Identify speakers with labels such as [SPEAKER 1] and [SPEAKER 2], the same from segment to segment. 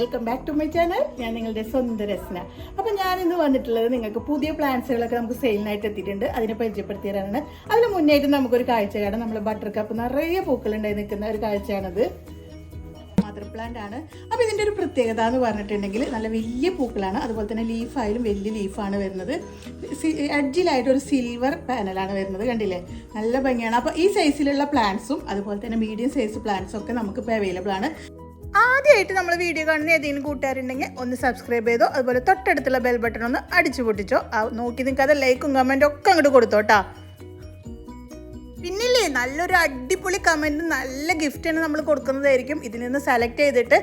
[SPEAKER 1] Welcome back to my channel ഞാൻ നിങ്ങളുടെ സ്വന്തം രസന. അപ്പം ഞാനിന്ന് വന്നിട്ടുള്ളത് നിങ്ങൾക്ക് പുതിയ പ്ലാന്റ്സുകളൊക്കെ നമുക്ക് സെയിലിനായിട്ട് എത്തിയിട്ടുണ്ട്. അതിനെ പരിചയപ്പെടുത്തി തരാനാണ്. അതിന് മുന്നേറ്റ് നമുക്കൊരു കാഴ്ച കാണാം നമ്മൾ ബട്ടർ കപ്പ് നിറയെ പൂക്കളുണ്ടായി നിൽക്കുന്ന ഒരു കാഴ്ചയാണത്. മദർ പ്ലാന്റ് ആണ്. അപ്പോൾ ഇതിന്റെ ഒരു പ്രത്യേകത എന്ന് പറഞ്ഞിട്ടുണ്ടെങ്കിൽ നല്ല വലിയ പൂക്കളാണ്. അതുപോലെ തന്നെ ലീഫായാലും വലിയ ലീഫാണ് വരുന്നത്. അഡ്ജിലായിട്ട് ഒരു സിൽവർ പാനലാണ് വരുന്നത്. കണ്ടില്ലേ? നല്ല ഭംഗിയാണ്. അപ്പോൾ ഈ സൈസിലുള്ള പ്ലാന്റ്സും അതുപോലെ തന്നെ മീഡിയം സൈസ് പ്ലാന്റ്സും ഒക്കെ നമുക്കിപ്പോൾ അവൈലബിൾ ആണ്. ആദ്യമായിട്ട് നമ്മൾ വീഡിയോ കാണുന്ന ഏതെങ്കിലും കൂട്ടുകാരുണ്ടെങ്കിൽ ഒന്ന് സബ്സ്ക്രൈബ് ചെയ്തോ അതുപോലെ തൊട്ടടുത്തുള്ള ബെൽ ബട്ടൺ ഒന്ന് അടിച്ചു പൊട്ടിച്ചോ. നോക്കി നിൽക്കാതെ ലൈക്കും കമന്റും ഒക്കെ അങ്ങോട്ട് കൊടുത്തോട്ടാ പിന്നില്ലേ നല്ലൊരു അടിപൊളി കമന്റ് നല്ല ഗിഫ്റ്റ് ഗിഫ്റ്റാണ് നമ്മൾ കൊടുക്കുന്നതായിരിക്കും. ഇതിൽ നിന്ന് സെലക്ട് ചെയ്തിട്ട്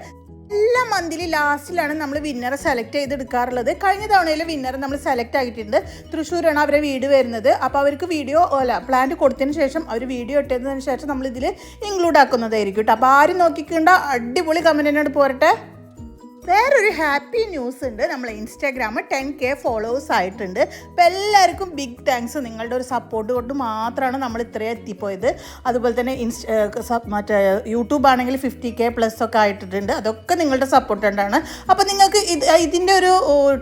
[SPEAKER 1] എല്ലാ മന്തിലി ലാസ്റ്റിലാണ് നമ്മൾ വിന്നറെ സെലക്ട് ചെയ്തെടുക്കാറുള്ളത്. കഴിഞ്ഞ തവണയിൽ വിന്നറെ നമ്മൾ സെലക്ട് ആക്കിയിട്ടുണ്ട് തൃശ്ശൂരാണ് അവരെ വീട് വരുന്നത്. അപ്പോൾ അവർക്ക് വീഡിയോ അല്ല പ്ലാന്റ് കൊടുത്തതിന് ശേഷം അവർ വീഡിയോ ഇട്ടതിന് ശേഷം നമ്മൾ ഇതിൽ ഇൻക്ലൂഡ് ആക്കുന്നതായിരിക്കും കേട്ടോ അപ്പോൾ ആരും നോക്കിക്കണ്ട അടിപൊളി കമന്റിനോട് പോരട്ടെ. വേറൊരു ഹാപ്പി ന്യൂസ് ഉണ്ട്. നമ്മൾ ഇൻസ്റ്റാഗ്രാം ടെൻ കെ ഫോളോവേഴ്സ് ആയിട്ടുണ്ട്. അപ്പോൾ എല്ലാവർക്കും ബിഗ് താങ്ക്സ് നിങ്ങളുടെ ഒരു സപ്പോർട്ട് കൊണ്ട് മാത്രമാണ് നമ്മൾ ഇത്രയും എത്തിപ്പോയത്. അതുപോലെ തന്നെ ഇൻസ്റ്റ മറ്റേ യൂട്യൂബ് ആണെങ്കിൽ ഫിഫ്റ്റി കെ പ്ലസ് ഒക്കെ ആയിട്ടുണ്ട്. അതൊക്കെ നിങ്ങളുടെ സപ്പോർട്ട് കൊണ്ടാണ്. അപ്പോൾ നിങ്ങൾക്ക് ഇത് ഇതിന്റെ ഒരു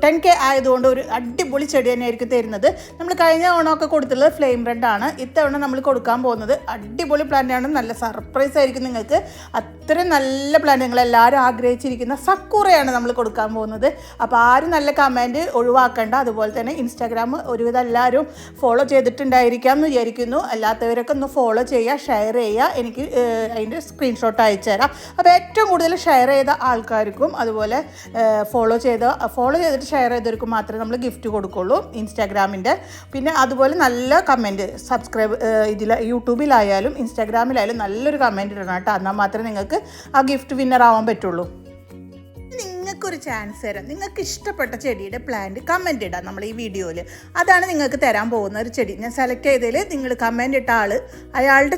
[SPEAKER 1] ടെൻ കെ ആയതുകൊണ്ട് ഒരു അടിപൊളി ചെടി തന്നെയായിരിക്കും തരുന്നത്. നമ്മൾ കഴിഞ്ഞ ഓണമൊക്കെ കൊടുത്തുള്ളത് ഫ്ലെയിം റെഡ് ആണ്. ഇത്തവണ നമ്മൾ കൊടുക്കാൻ പോകുന്നത് അടിപൊളി പ്ലാന്റാണ് നല്ല സർപ്രൈസ് ആയിരിക്കും നിങ്ങൾക്ക്. അത്രയും നല്ല പ്ലാന്റ് നിങ്ങൾ എല്ലാവരും ആഗ്രഹിച്ചിരിക്കുന്ന സക്കൂറയാണ് നമ്മൾ കൊടുക്കാൻ പോകുന്നത്. അപ്പോൾ ആരും നല്ല കമന്റ് ഒഴിവാക്കണ്ട. അതുപോലെ തന്നെ ഇൻസ്റ്റാഗ്രാം ഒരുവിധം എല്ലാവരും ഫോളോ ചെയ്തിട്ടുണ്ടായിരിക്കാം എന്ന് വിചാരിക്കുന്നു. അല്ലാത്തവരൊക്കെ ഒന്ന് ഫോളോ ചെയ്യുക ഷെയർ ചെയ്യുക. എനിക്ക് അതിന്റെ സ്ക്രീൻഷോട്ട് അയച്ചു തരാം. അപ്പോൾ ഏറ്റവും കൂടുതൽ ഷെയർ ചെയ്ത ആൾക്കാർക്കും അതുപോലെ ഫോളോ ചെയ്ത ഫോളോ ചെയ്തിട്ട് ഷെയർ ചെയ്തവർക്കും മാത്രമേ നമ്മൾ ഗിഫ്റ്റ് കൊടുക്കുള്ളൂ ഇൻസ്റ്റാഗ്രാമിന്റെ പിന്നെ അതുപോലെ നല്ല കമന്റ് സബ്സ്ക്രൈബ് ഇതിൽ യൂട്യൂബിലായാലും ഇൻസ്റ്റാഗ്രാമിലായാലും നല്ലൊരു കമന്റ് ഇടണം കേട്ടോ. എന്നാൽ മാത്രമേ നിങ്ങൾക്ക് ആ ഗിഫ്റ്റ് വിന്നർ ആവാൻ പറ്റുള്ളൂ. നിങ്ങൾക്കൊരു ചാൻസ് തരാം. നിങ്ങൾക്ക് ഇഷ്ടപ്പെട്ട ചെടിയുടെ പ്ലാന്റ് കമന്റ് ഇടാം നമ്മൾ ഈ വീഡിയോയിൽ അതാണ് നിങ്ങൾക്ക് തരാൻ പോകുന്ന ഒരു ചെടി. ഞാൻ സെലക്ട് ചെയ്തതിൽ നിങ്ങൾ കമന്റ് ഇട്ട ആൾ അയാളുടെ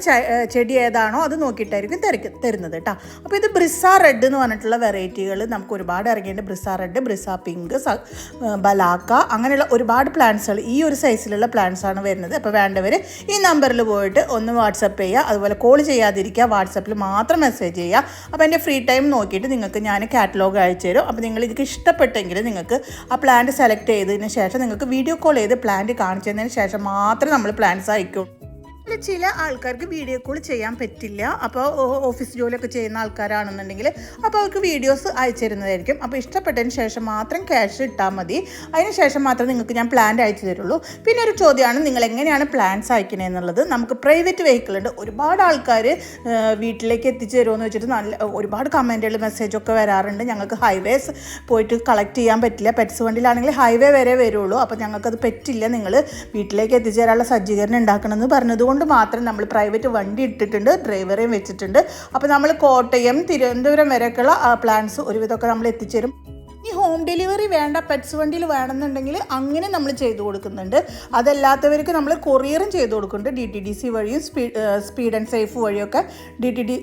[SPEAKER 1] ചെടി ഏതാണോ അത് നോക്കിയിട്ടായിരിക്കും തിരക്ക് തരുന്നത് കേട്ടോ. അപ്പോൾ ഇത് ബ്രിസ റെഡ് എന്ന് പറഞ്ഞിട്ടുള്ള വെറൈറ്റികൾ നമുക്ക് ഒരുപാട് ഇറങ്ങിയിട്ടുണ്ട്. ബ്രിസ റെഡ് ബ്രിസ പിങ്ക് ബലാക്ക അങ്ങനെയുള്ള ഒരുപാട് പ്ലാന്റ്സുകൾ ഈ ഒരു സൈസിലുള്ള പ്ലാന്റ്സ് ആണ് വരുന്നത്. അപ്പോൾ വേണ്ടവർ ഈ നമ്പറിൽ പോയിട്ട് ഒന്ന് വാട്സപ്പ് ചെയ്യുക അതുപോലെ കോൾ ചെയ്യാതിരിക്കുക. വാട്സപ്പിൽ മാത്രം മെസ്സേജ് ചെയ്യുക അപ്പോൾ എന്റെ ഫ്രീ ടൈം നോക്കിയിട്ട് നിങ്ങൾക്ക് ഞാൻ കാറ്റലോഗ് അയച്ചു തരും. അപ്പോൾ നിങ്ങൾ ഇതിക്ക് ഇഷ്ടപ്പെട്ടെങ്കിൽ നിങ്ങൾക്ക് ആ പ്ലാന്റ് സെലക്ട് ചെയ്തതിന് ശേഷം നിങ്ങൾക്ക് വീഡിയോ കോൾ ചെയ്ത് പ്ലാന്റ് കാണിച്ചതിന് ശേഷം മാത്രമേ നമ്മൾ പ്ലാന്റ്സ് അയക്കും ചില ആൾക്കാർക്ക് വീഡിയോ കോൾ ചെയ്യാൻ പറ്റില്ല. അപ്പോൾ ഓഫീസ് ജോലിയൊക്കെ ചെയ്യുന്ന ആൾക്കാരാണെന്നുണ്ടെങ്കിൽ അപ്പോൾ അവർക്ക് വീഡിയോസ് അയച്ചു തരുന്നതായിരിക്കും. അപ്പോൾ ഇഷ്ടപ്പെട്ടതിന് ശേഷം മാത്രം ക്യാഷ് ഇട്ടാൽ മതി. അതിന് ശേഷം മാത്രം നിങ്ങൾക്ക് ഞാൻ പ്ലാൻ അയച്ചു തരുള്ളൂ. പിന്നെ ഒരു ചോദ്യമാണ് നിങ്ങൾ എങ്ങനെയാണ് പ്ലാൻസ് അയക്കുന്നത് എന്നുള്ളത് നമുക്ക് പ്രൈവറ്റ് വെഹിക്കിൾ ഉണ്ട്. ഒരുപാട് ആൾക്കാർ വീട്ടിലേക്ക് എത്തിച്ചു തരുമെന്ന് വെച്ചിട്ട് നല്ല ഒരുപാട് കമന്റുകൾ മെസ്സേജൊക്കെ വരാറുണ്ട്. ഞങ്ങൾക്ക് ഹൈവേസ് പോയിട്ട് കളക്ട് ചെയ്യാൻ പറ്റില്ല. പെറ്റ്സ് വണ്ടിയിലാണെങ്കിൽ ഹൈവേ വരെ വരുള്ളൂ. അപ്പോൾ ഞങ്ങൾക്കത് പറ്റില്ല. നിങ്ങൾ വീട്ടിലേക്ക് എത്തിച്ചു തരാനുള്ള സജ്ജീകരണം ഉണ്ടാക്കണമെന്ന് പറഞ്ഞതുകൊണ്ട് മാത്രം നമ്മൾ പ്രൈവറ്റ് വണ്ടി ഇട്ടിട്ടുണ്ട് ഡ്രൈവറെയും വെച്ചിട്ടുണ്ട്. അപ്പോൾ നമ്മൾ കോട്ടയം തിരുവനന്തപുരം വരെയൊക്കെയുള്ള പ്ലാൻസ് ഒരുവിധമൊക്കെ നമ്മൾ എത്തിച്ചേരും. ഹോം ഡെലിവറി വേണ്ട പെറ്റ്സ് വണ്ടിയിൽ വേണമെന്നുണ്ടെങ്കിൽ അങ്ങനെ നമ്മൾ ചെയ്തു കൊടുക്കുന്നുണ്ട്. അതല്ലാത്തവർക്ക് നമ്മൾ കൊറിയറും ചെയ്തു കൊടുക്കുന്നുണ്ട്. ഡി ടി ഡി സി വഴിയും സ്പീഡ് സ്പീഡ് ആൻഡ് സേഫ് വഴിയൊക്കെ ഡി ടി ഡി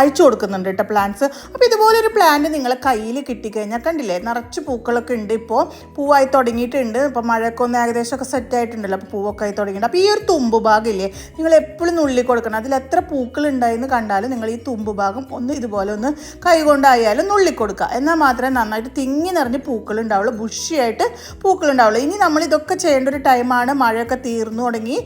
[SPEAKER 1] അയച്ചു കൊടുക്കുന്നുണ്ട് കേട്ടോ പ്ലാന്റ്സ് അപ്പോൾ ഇതുപോലൊരു പ്ലാന്റ് നിങ്ങളെ കയ്യിൽ കിട്ടിക്കഴിഞ്ഞാൽ കണ്ടില്ലേ നിറച്ച് പൂക്കളൊക്കെ ഉണ്ട് ഇപ്പോൾ. പൂവായി തുടങ്ങിയിട്ടുണ്ട്. ഇപ്പോൾ മഴയൊക്കെ ഒന്ന് ഏകദേശമൊക്കെ സെറ്റ് ആയിട്ടുണ്ടല്ലോ അപ്പോൾ പൂവൊക്കെ ആയി തുടങ്ങിയിട്ടുണ്ട്. അപ്പോൾ ഈ ഒരു തുമ്പ് ഭാഗമില്ലേ നിങ്ങൾ എപ്പോഴും നുള്ളി കൊടുക്കണം. അതിൽ എത്ര പൂക്കൾ ഉണ്ടായെന്ന് കണ്ടാലും നിങ്ങൾ ഈ തുമ്പ് ഭാഗം ഒന്ന് ഇതുപോലെ ഒന്ന് കൈകൊണ്ടായാലും നുള്ളി കൊടുക്കുക. എന്നാൽ മാത്രമേ നന്നായിട്ട് തിങ്ങി നിറഞ്ഞ് പൂക്കളുണ്ടാവുള്ളൂ. ബുഷിയായിട്ട് പൂക്കളുണ്ടാവുള്ളൂ. ഇനി നമ്മൾ ഇതൊക്കെ ചെയ്യേണ്ട ഒരു ടൈമാണ് മഴയൊക്കെ തീർന്നു തുടങ്ങി.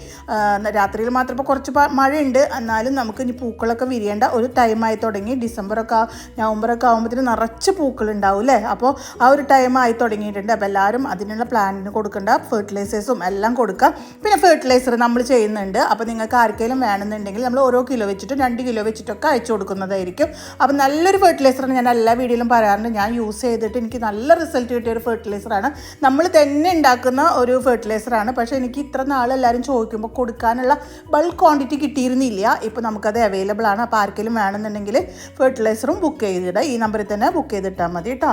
[SPEAKER 1] രാത്രിയിൽ മാത്രം ഇപ്പോൾ കുറച്ച് മഴയുണ്ട്. എന്നാലും നമുക്ക് ഇനി പൂക്കളൊക്കെ വിരിയേണ്ട ഒരു ടൈമായി തുടങ്ങി. ഡിസംബറൊക്കെ നവംബറൊക്കെ ആകുമ്പോഴത്തേന് നിറച്ച് പൂക്കളുണ്ടാവും അല്ലേ? അപ്പോൾ ആ ഒരു ടൈമായി തുടങ്ങിയിട്ടുണ്ട്. അപ്പോൾ എല്ലാവരും അതിനുള്ള പ്ലാന്റിന് കൊടുക്കേണ്ട. ഫെർട്ടിലൈസേഴ്സും എല്ലാം കൊടുക്കുക പിന്നെ ഫെർട്ടിലൈസർ നമ്മൾ ചെയ്യുന്നുണ്ട്. അപ്പോൾ നിങ്ങൾക്ക് ആർക്കെങ്കിലും വേണമെന്നുണ്ടെങ്കിൽ നമ്മൾ ഓരോ കിലോ വെച്ചിട്ടും രണ്ട് കിലോ വെച്ചിട്ടൊക്കെ അയച്ചു കൊടുക്കുന്നതായിരിക്കും. അപ്പോൾ നല്ലൊരു ഫെർട്ടിലൈസറാണ് ഞാൻ എല്ലാ വീഡിയോയിലും പറയാറുണ്ട്. ഞാൻ യൂസ് ചെയ്തിട്ട് എനിക്ക് നല്ല റിസൾട്ട് കിട്ടിയ ഒരു ഫെർട്ടിലൈസറാണ് നമ്മൾ തന്നെ ഉണ്ടാക്കുന്ന ഒരു ഫെർട്ടിലൈസറാണ് പക്ഷേ എനിക്ക് ഇത്ര നാൾ എല്ലാവരും ചോദിക്കുമ്പോൾ കൊടുക്കാനുള്ള ബൾക്ക് ക്വാണ്ടിറ്റി കിട്ടിയിരുന്നില്ല. ഇപ്പോൾ നമുക്കത് അവൈലബിൾ ആണ്. അപ്പോൾ ആർക്കെങ്കിലും വേണമെന്നുണ്ടെങ്കിൽ ഫെർട്ടിലൈസറും ബുക്ക് ചെയ്തിടുക ഈ നമ്പറിൽ തന്നെ ബുക്ക് ചെയ്തിട്ടാൽ മതി കേട്ടോ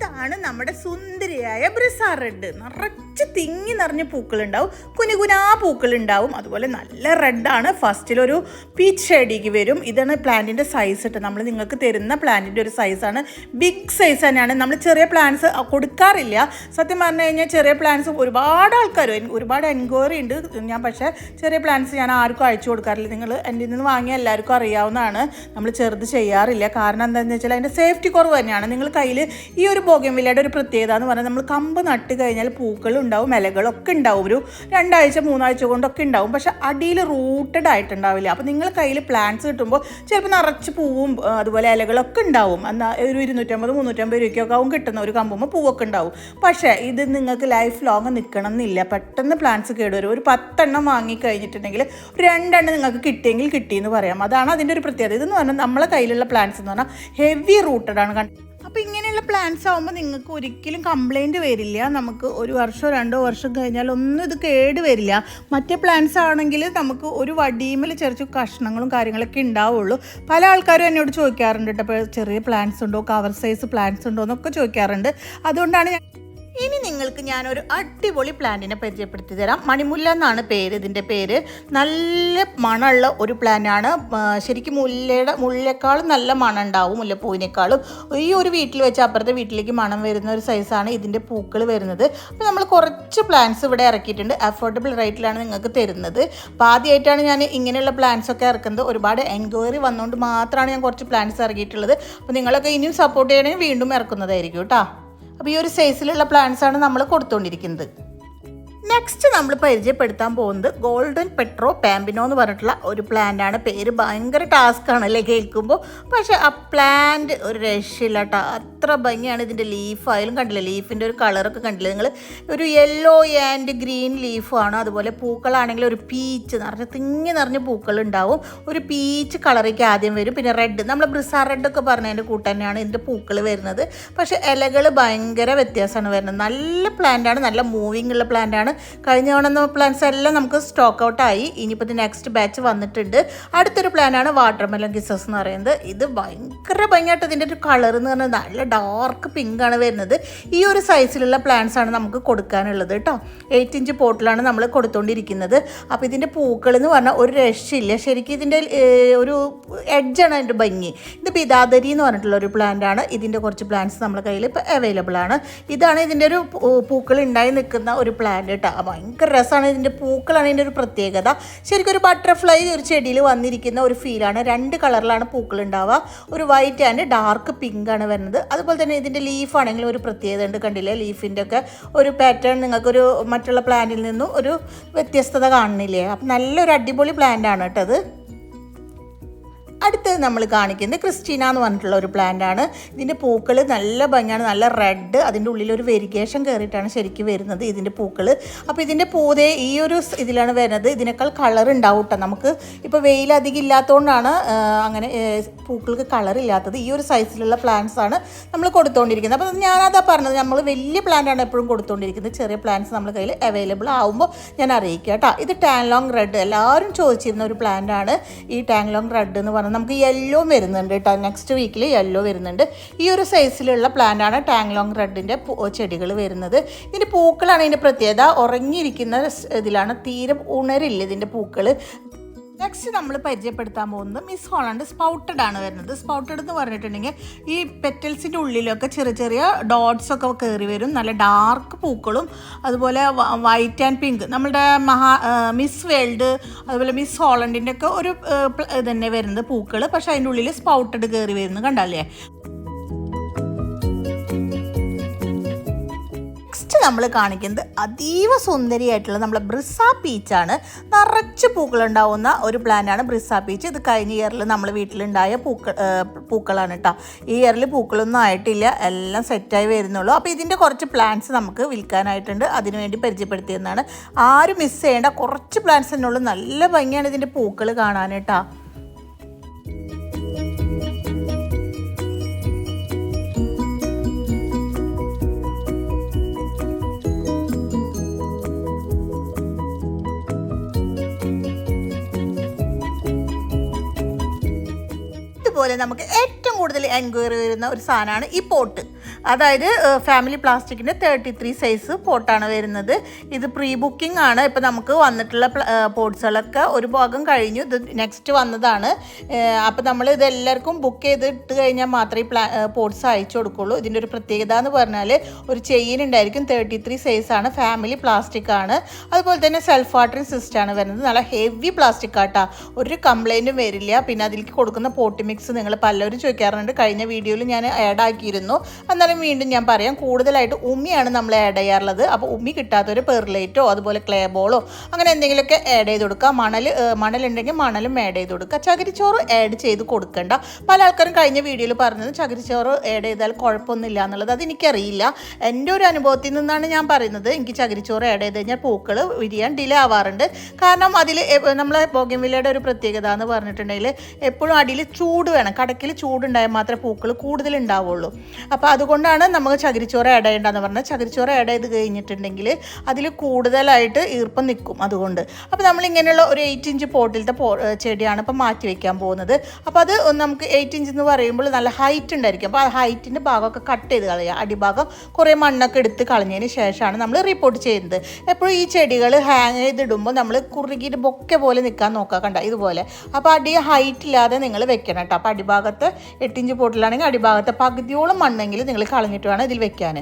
[SPEAKER 1] ഇതാണ് നമ്മുടെ സുന്ദരിയായ ബ്രിസാർ റെഡ് നിറച്ച് തിങ്ങി നിറഞ്ഞ പൂക്കളുണ്ടാവും. കുനി കുനാ പൂക്കളുണ്ടാവും. അതുപോലെ നല്ല റെഡാണ് ഫസ്റ്റിലൊരു പീച്ച് ഷേഡിക്ക് വരും. ഇതാണ് പ്ലാന്റിന്റെ സൈസ് ഇട്ട് നമ്മൾ നിങ്ങൾക്ക് തരുന്ന പ്ലാന്റിന്റെ ഒരു സൈസാണ് ബിഗ് സൈസ് തന്നെയാണ്. നമ്മൾ ചെറിയ പ്ലാന്റ്സ് കൊടുക്കാറില്ല. സത്യം പറഞ്ഞു കഴിഞ്ഞാൽ ചെറിയ പ്ലാന്റ്സ് ഒരുപാട് ആൾക്കാർ ഒരുപാട് എൻക്വയറി ഉണ്ട്. ഞാൻ പക്ഷേ ചെറിയ പ്ലാന്റ്സ് ഞാൻ ആർക്കും അയച്ചു കൊടുക്കാറില്ല. നിങ്ങൾ എന്റെ നിന്ന് വാങ്ങിയ എല്ലാവർക്കും അറിയാവുന്നതാണ്. നമ്മൾ ചെറുത് ചെയ്യാറില്ല. കാരണം എന്താണെന്ന് വെച്ചാൽ അതിന്റെ സേഫ്റ്റി കുറവ് തന്നെയാണ്. നിങ്ങൾ കയ്യിൽ ഈ ഒരു ബോഗൻവില്ലയുടെ ഒരു പ്രത്യേകത എന്ന് പറഞ്ഞാൽ നമ്മൾ കമ്പ് നട്ട് കഴിഞ്ഞാൽ പൂക്കളുണ്ടാവും ഇലകളൊക്കെ ഉണ്ടാവും. ഒരു രണ്ടാഴ്ച മൂന്നാഴ്ച കൊണ്ടൊക്കെ ഉണ്ടാവും. പക്ഷെ അടിയിൽ റൂട്ടഡ് ആയിട്ടുണ്ടാവില്ല. അപ്പോൾ നിങ്ങൾ കയ്യിൽ പ്ലാന്റ്സ് കിട്ടുമ്പോൾ ചിലപ്പോൾ നിറച്ച് പൂവും അതുപോലെ ഇലകളൊക്കെ ഉണ്ടാവും. എന്നാൽ ഒരു ഇരുന്നൂറ്റമ്പത് മുന്നൂറ്റമ്പത് രൂപയ്ക്കൊക്കെ ആവും കിട്ടുന്ന ഒരു കമ്പുമ്പോൾ പൂവൊക്കെ ഉണ്ടാവും. പക്ഷേ ഇത് നിങ്ങൾക്ക് ലൈഫ് ലോങ് നിൽക്കണം എന്നില്ല. പെട്ടെന്ന് പ്ലാന്റ്സ് കേടുവരും. ഒരു പത്തെണ്ണം വാങ്ങി കഴിഞ്ഞിട്ടുണ്ടെങ്കിൽ രണ്ടെണ്ണം നിങ്ങൾക്ക് കിട്ടിയെങ്കിൽ കിട്ടിയെന്ന് പറയാം. അതാണ് അതിന്റെ ഒരു പ്രത്യേകത. ഇതെന്ന് പറഞ്ഞാൽ നമ്മളെ കയ്യിലുള്ള പ്ലാന്റ്സ് എന്ന് പറഞ്ഞാൽ ഹെവി റൂട്ടഡ് ആണ്. അപ്പോൾ ഇങ്ങനെയുള്ള പ്ലാൻസ് ആകുമ്പോൾ നിങ്ങൾക്ക് ഒരിക്കലും കംപ്ലൈന്റ് വരില്ല. നമുക്ക് ഒരു വർഷമോ രണ്ടോ വർഷം കഴിഞ്ഞാൽ ഒന്നും ഇത് കേട് വരില്ല. മറ്റേ പ്ലാൻസ് ആണെങ്കിൽ നമുക്ക് ഒരു വടിയുമ്മൽ ചെറിയ കഷ്ണങ്ങളും കാര്യങ്ങളൊക്കെ ഉണ്ടാവുള്ളൂ. പല ആൾക്കാരും എന്നോട് ചോദിക്കാറുണ്ട് കേട്ടോ. ചെറിയ പ്ലാൻസ് ഉണ്ടോ? കവർ സൈസ് പ്ലാൻസ് ഉണ്ടോ? എന്നൊക്കെ ചോദിക്കാറുണ്ട്. അതുകൊണ്ടാണ് ഞാൻ ഇനി നിങ്ങൾക്ക് ഞാനൊരു അടിപൊളി പ്ലാന്റിനെ പരിചയപ്പെടുത്തി തരാം. മണിമുല്ല എന്നാണ് പേര്. ഇതിന്റെ പേര് നല്ല മണമുള്ള ഒരു പ്ലാന്റാണ് ശരിക്കും മുല്ലയുടെ മുല്ലയേക്കാളും നല്ല മണം ഉണ്ടാവും മുല്ലപ്പൂവിനേക്കാളും. ഈ ഒരു വീട്ടിൽ വെച്ച് അപ്പുറത്തെ വീട്ടിലേക്ക് മണം വരുന്ന ഒരു സൈസാണ് ഇതിന്റെ പൂക്കൾ വരുന്നത്. അപ്പോൾ നമ്മൾ കുറച്ച് പ്ലാന്റ്സ് ഇവിടെ ഇറക്കിയിട്ടുണ്ട്. അഫോർഡബിൾ റേറ്റിലാണ് നിങ്ങൾക്ക് തരുന്നത്. അപ്പോൾ ആദ്യമായിട്ടാണ് ഞാൻ ഇങ്ങനെയുള്ള പ്ലാന്റ്സ് ഒക്കെ ഇറക്കുന്നത്. ഒരുപാട് എൻക്വയറി വന്നുകൊണ്ട് മാത്രമാണ് ഞാൻ കുറച്ച് പ്ലാന്റ്സ് ഇറക്കിയിട്ടുള്ളത്. അപ്പോൾ നിങ്ങളൊക്കെ ഇനിയും സപ്പോർട്ട് ചെയ്യണമെങ്കിൽ വീണ്ടും ഇറക്കുന്നതായിരിക്കും കേട്ടോ. അപ്പോൾ ഈ ഒരു സൈസിലുള്ള പ്ലാന്റ്സ് ആണ് നമ്മൾ കൊടുത്തുകൊണ്ടിരിക്കുന്നത് നെക്സ്റ്റ് നമ്മൾ പരിചയപ്പെടുത്താൻ പോകുന്നത് ഗോൾഡൻ പെട്രോ പാമ്പിനോ എന്ന് പറഞ്ഞിട്ടുള്ള ഒരു പ്ലാന്റ് ആണ്. പേര് ഭയങ്കര ടാസ്ക് അല്ലേ കേൾക്കുമ്പോൾ പക്ഷെ ആ പ്ലാന്റ് ഒരു രക്ഷയില്ല കേട്ടോ അത്ര ഭംഗിയാണ് ഇതിന്റെ ലീഫായാലും കണ്ടില്ല? ലീഫിന്റെ ഒരു കളറൊക്കെ കണ്ടില്ല? നിങ്ങൾ ഒരു യെല്ലോ ആൻഡ് ഗ്രീൻ ലീഫാണ് അതുപോലെ പൂക്കളാണെങ്കിൽ ഒരു പീച്ച് നിറഞ്ഞ തിങ്ങി നിറഞ്ഞ പൂക്കൾ ഉണ്ടാവും. ഒരു പീച്ച് കളറേക്ക് ആദ്യം വരും. പിന്നെ റെഡ് നമ്മൾ ബ്രിസാർ റെഡ് ഒക്കെ പറഞ്ഞതിന്റെ കൂട്ട് തന്നെയാണ് ഇതിന്റെ പൂക്കൾ വരുന്നത്. പക്ഷേ ഇലകൾ ഭയങ്കര വ്യത്യാസമാണ് വരുന്നത്. നല്ല പ്ലാന്റാണ് നല്ല മൂവിങ് ഉള്ള പ്ലാന്റാണ് കഴിഞ്ഞ തവണ പ്ലാന്റ്സ് എല്ലാം നമുക്ക് സ്റ്റോക്ക് ഔട്ടായി ഇനിയിപ്പോൾ ഇത് നെക്സ്റ്റ് ബാച്ച് വന്നിട്ടുണ്ട്. അടുത്തൊരു പ്ലാനാണ് വാട്ടർ മെലൺ കിസസ് എന്ന് പറയുന്നത്. ഇത് ഭയങ്കര ഭംഗിയായിട്ട് ഇതിന്റെ ഒരു കളർ എന്ന് പറഞ്ഞാൽ നല്ല ഡാർക്ക് പിങ്ക് ആണ് വരുന്നത്. ഈ ഒരു സൈസിലുള്ള പ്ലാന്റ്സ് ആണ് നമുക്ക് കൊടുക്കാനുള്ളത് കേട്ടോ എയ്റ്റ് ഇഞ്ച് പോട്ടിലാണ് നമ്മൾ കൊടുത്തുകൊണ്ടിരിക്കുന്നത് അപ്പോൾ ഇതിന്റെ പൂക്കൾ എന്ന് പറഞ്ഞാൽ ഒരു രക്ഷയില്ല. ശരിക്കും ഇതിന്റെ ഒരു എഡ്ജാണ് അതിന്റെ ഭംഗി. ഇത് പിതാദരി എന്ന് പറഞ്ഞിട്ടുള്ള ഒരു പ്ലാന്റ് ആണ്. ഇതിന്റെ കുറച്ച് പ്ലാന്റ്സ് നമ്മുടെ കയ്യിൽ ഇപ്പോൾ അവൈലബിൾ ആണ്. ഇതാണ് ഇതിന്റെ ഒരു പൂക്കൾ ഉണ്ടായി നിൽക്കുന്ന ഒരു പ്ലാന്റ് കേട്ടോ. ഭയങ്കര രസമാണ് ഇതിന്റെ പൂക്കളാണ് ഇതിന്റെ ഒരു പ്രത്യേകത. ശരിക്കും ഒരു ബട്ടർഫ്ലൈ ഒരു ചെടിയിൽ വന്നിരിക്കുന്ന ഒരു ഫീലാണ് രണ്ട് കളറിലാണ് പൂക്കൾ ഉണ്ടാവുക ഒരു വൈറ്റ് ആൻഡ് ഡാർക്ക് പിങ്ക് ആണ് വരുന്നത്. അതുപോലെ തന്നെ ഇതിന്റെ ലീഫ് ആണെങ്കിലും ഒരു പ്രത്യേകത ഉണ്ട് കണ്ടില്ലേ? ലീഫിന്റെ ഒക്കെ ഒരു പാറ്റേൺ നിങ്ങൾക്കൊരു മറ്റുള്ള പ്ലാന്റിൽ നിന്നും ഒരു വ്യത്യസ്തത കാണുന്നില്ലേ? അപ്പം നല്ലൊരു അടിപൊളി പ്ലാന്റ് ആണ് അത് അടുത്തത് നമ്മൾ കാണിക്കുന്നത് ക്രിസ്റ്റീന എന്ന് പറഞ്ഞിട്ടുള്ള ഒരു പ്ലാന്റ് ആണ്. ഇതിന്റെ പൂക്കൾ നല്ല ഭംഗിയാണ് നല്ല റെഡ് അതിന്റെ ഉള്ളിൽ ഒരു വെരിഗേഷൻ കയറിയിട്ടാണ് ശരിക്കും വരുന്നത് ഇതിന്റെ പൂക്കൾ. അപ്പോൾ ഇതിന്റെ പൂതേ ഈ ഒരു ഇതിലാണ് വരുന്നത്. ഇതിനേക്കാൾ കളർ ഉണ്ടാവും കേട്ടോ നമുക്ക്. ഇപ്പോൾ വെയിൽ അധികം ഇല്ലാത്തതുകൊണ്ടാണ് അങ്ങനെ പൂക്കൾക്ക് കളർ ഇല്ലാത്തത്. ഈ ഒരു സൈസിലുള്ള പ്ലാന്റ്സ് ആണ് നമ്മൾ കൊടുത്തുകൊണ്ടിരിക്കുന്നത് അപ്പോൾ ഞാനതാ പറഞ്ഞത് നമ്മൾ വലിയ പ്ലാന്റാണ് എപ്പോഴും കൊടുത്തുകൊണ്ടിരിക്കുന്നത് ചെറിയ പ്ലാന്റ്സ് നമ്മൾ കയ്യിൽ അവൈലബിൾ ആവുമ്പോൾ ഞാൻ അറിയിക്കാം കേട്ടോ ഇത് ടാങ്ലോങ് റെഡ് എല്ലാവരും ചോദിച്ചിരുന്ന ഒരു പ്ലാന്റ് ആണ്. ഈ ടാങ്ലോങ് റെഡ് എന്ന് പറഞ്ഞാൽ നമുക്ക് യെല്ലോ വരുന്നുണ്ട് കേട്ടോ നെക്സ്റ്റ് വീക്കിൽ യെല്ലോ വരുന്നുണ്ട്. ഈ ഒരു സൈസിലുള്ള പ്ലാന്റ് ആണ് ടാങ്ലോങ് റെഡിന്റെ ചെടികൾ വരുന്നത്. ഇതിന്റെ പൂക്കളാണ് ഇതിന്റെ പ്രത്യേകത. ഉറങ്ങിയിരിക്കുന്ന ഇതിലാണ്. തീരെ ഉണരില്ല ഇതിന്റെ പൂക്കൾ നെക്സ്റ്റ് നമ്മൾ പരിചയപ്പെടുത്താൻ പോകുന്നത് മിസ് ഹോളണ്ട് സ്പൗട്ടഡ് ആണ് വരുന്നത്. സ്പൗട്ടഡ് എന്ന് പറഞ്ഞിട്ടുണ്ടെങ്കിൽ ഈ പെറ്റൽസിന്റെ ഉള്ളിലൊക്കെ ചെറിയ ചെറിയ ഡോട്ട്സ് ഒക്കെ കയറി വരും. നല്ല ഡാർക്ക് പൂക്കളും അതുപോലെ വൈറ്റ് ആൻഡ് പിങ്ക് നമ്മുടെ മഹാ മിസ് വേൾഡ് അതുപോലെ മിസ് ഹോളണ്ടിന്റെ ഒക്കെ ഒരു ഇതന്നെ തന്നെ വരുന്നത് പൂക്കൾ പക്ഷേ അതിന്റെ ഉള്ളിൽ സ്പൗട്ടഡ് കയറി വരുന്നു കണ്ടല്ലേ നമ്മൾ കാണിക്കുന്നത് അതീവ സുന്ദരിയായിട്ടുള്ള നമ്മളെ ബ്രിസ പീച്ചാണ്. നിറച്ച് പൂക്കളുണ്ടാവുന്ന ഒരു പ്ലാന്റാണ് ബ്രിസ പീച്ച്. ഇത് കഴിഞ്ഞ ഇയറിൽ നമ്മൾ വീട്ടിലുണ്ടായ പൂക്കൾ പൂക്കളാണ് കേട്ടോ ഈ ഇയറിൽ പൂക്കളൊന്നും ആയിട്ടില്ല. എല്ലാം സെറ്റായി വരുന്നുള്ളൂ. അപ്പോൾ ഇതിന്റെ കുറച്ച് പ്ലാന്റ്സ് നമുക്ക് വിൽക്കാനായിട്ടുണ്ട്. അതിനുവേണ്ടി പരിചയപ്പെടുത്തിയെന്നാണ്. ആരും മിസ് ചെയ്യേണ്ട കുറച്ച് പ്ലാന്റ്സ് തന്നെയുള്ളൂ നല്ല ഭംഗിയാണ് ഇതിന്റെ പൂക്കൾ കാണാൻ കേട്ടോ ഇതുപോലെ നമുക്ക് ഏറ്റവും കൂടുതൽ എൻക്വയറി വരുന്ന ഒരു സാധനമാണ് ഈ പോട്ട്. അതായത് ഫാമിലി പ്ലാസ്റ്റിക്കിന്റെ തേർട്ടി ത്രീ സൈസ് പോട്ടാണ് വരുന്നത്. ഇത് പ്രീ ബുക്കിംഗ് ആണ്. ഇപ്പോൾ നമുക്ക് വന്നിട്ടുള്ള പോട്ട്സുകളൊക്കെ ഒരു ഭാഗം കഴിഞ്ഞു. ഇത് നെക്സ്റ്റ് വന്നതാണ്. അപ്പോൾ നമ്മൾ ഇത് എല്ലാവർക്കും ബുക്ക് ചെയ്തിട്ട് കഴിഞ്ഞാൽ മാത്രമേ പ്ലാ പോട്ട്സ് അയച്ചു കൊടുക്കുള്ളൂ. ഇതിന്റെ ഒരു പ്രത്യേകത എന്ന് പറഞ്ഞാൽ ഒരു ചെയിൻ ഉണ്ടായിരിക്കും. തേർട്ടി ത്രീ സൈസ് ആണ്. ഫാമിലി പ്ലാസ്റ്റിക് ആണ്. അതുപോലെ തന്നെ സെൽഫ് വാട്ടറിങ് സിസ്റ്റം ആണ് വരുന്നത്. നല്ല ഹെവി പ്ലാസ്റ്റിക് ആട്ടാ. ഒരു കംപ്ലൈന്റും വരില്ല. പിന്നെ അതിലേക്ക് കൊടുക്കുന്ന പോട്ടി മിക്സ് നിങ്ങൾ പലരും ചോദിക്കാറുണ്ട്. കഴിഞ്ഞ വീഡിയോയിൽ ഞാൻ ആഡ് ആക്കിയിരുന്നു. എന്നാലും വീണ്ടും ഞാൻ പറയാം കൂടുതലായിട്ട് ഉമ്മിയാണ് നമ്മൾ ആഡ് ചെയ്യാറുള്ളത്. അപ്പോൾ ഉമ്മി കിട്ടാത്തൊരു പെർലൈറ്റോ അതുപോലെ ക്ലേ ബോളോ അങ്ങനെ എന്തെങ്കിലുമൊക്കെ ആഡ് ചെയ്ത് കൊടുക്കുക. മണൽ മണലുണ്ടെങ്കിൽ മണലും ആഡ് ചെയ്ത് കൊടുക്കുക. ചകിരിച്ചോറ് ആഡ് ചെയ്ത് കൊടുക്കണ്ട. പല ആൾക്കാരും കഴിഞ്ഞ വീഡിയോയിൽ പറഞ്ഞത് ചകിരിച്ചോറ് ആഡ് ചെയ്താൽ കുഴപ്പമൊന്നുമില്ല എന്നുള്ളത് അത് എനിക്കറിയില്ല എന്റെ ഒരു അനുഭവത്തിൽ നിന്നാണ് ഞാൻ പറയുന്നത്. എനിക്ക് ചകിരിച്ചോറ് ആഡ് ചെയ്ത് കഴിഞ്ഞാൽ പൂക്കൾ വിരിയാൻ ഡിലേ ആവാറുണ്ട്. കാരണം അതിൽ നമ്മളെ ബോഗൻവില്ലയുടെ ഒരു പ്രത്യേകത എന്ന് പറഞ്ഞിട്ടുണ്ടെങ്കിൽ എപ്പോഴും അടിയിൽ ചൂട് വേണം. കടക്കിൽ ചൂടുണ്ടായാൽ മാത്രമേ പൂക്കൾ കൂടുതൽ ഉണ്ടാവുള്ളൂ. അപ്പോൾ അതുകൊണ്ടാണ് നമുക്ക് ചകിരിച്ചോറ് ആഡ് ചെയ്യേണ്ടതെന്ന് പറഞ്ഞാൽ ചകിരിച്ചോറ് ആഡ് ചെയ്ത് കഴിഞ്ഞിട്ടുണ്ടെങ്കിൽ അതിൽ കൂടുതലായിട്ട് ഈർപ്പം നിൽക്കും അതുകൊണ്ട്. അപ്പോൾ നമ്മൾ ഇങ്ങനെയുള്ള ഒരു എയ്റ്റ് ഇഞ്ച് പോട്ടിലത്തെ പോ ചെടിയാണ് ഇപ്പോൾ മാറ്റി വയ്ക്കാൻ പോകുന്നത്. അപ്പോൾ അത് നമുക്ക് എയ്റ്റ് ഇഞ്ച് എന്ന് പറയുമ്പോൾ നല്ല ഹൈറ്റ് ഉണ്ടായിരിക്കും. അപ്പോൾ ആ ഹൈറ്റിന്റെ ഭാഗമൊക്കെ കട്ട് ചെയ്ത് കളയുക. അടിഭാഗം കുറേ മണ്ണൊക്കെ എടുത്ത് കളഞ്ഞതിന് ശേഷമാണ് നമ്മൾ റിപ്പോർട്ട് ചെയ്യുന്നത്. എപ്പോഴും ഈ ചെടികൾ ഹാങ് ചെയ്തിടുമ്പോൾ നമ്മൾ കുറുകിയിട്ട് ബൊക്കെ പോലെ നിൽക്കാൻ നോക്കുക കണ്ട? ഇതുപോലെ. അപ്പോൾ അടി ഹൈറ്റ് ഇല്ലാതെ നിങ്ങൾ വെക്കണം കേട്ടോ. അപ്പോൾ അടിഭാഗത്ത് എട്ടിഞ്ച് പോട്ടിലാണെങ്കിൽ അടിഭാഗത്തെ പകുതിയോളം മണ്ണെങ്കിലും നിങ്ങൾ കളഞ്ഞിട്ട് വേണം ഇതിൽ വെക്കാൻ.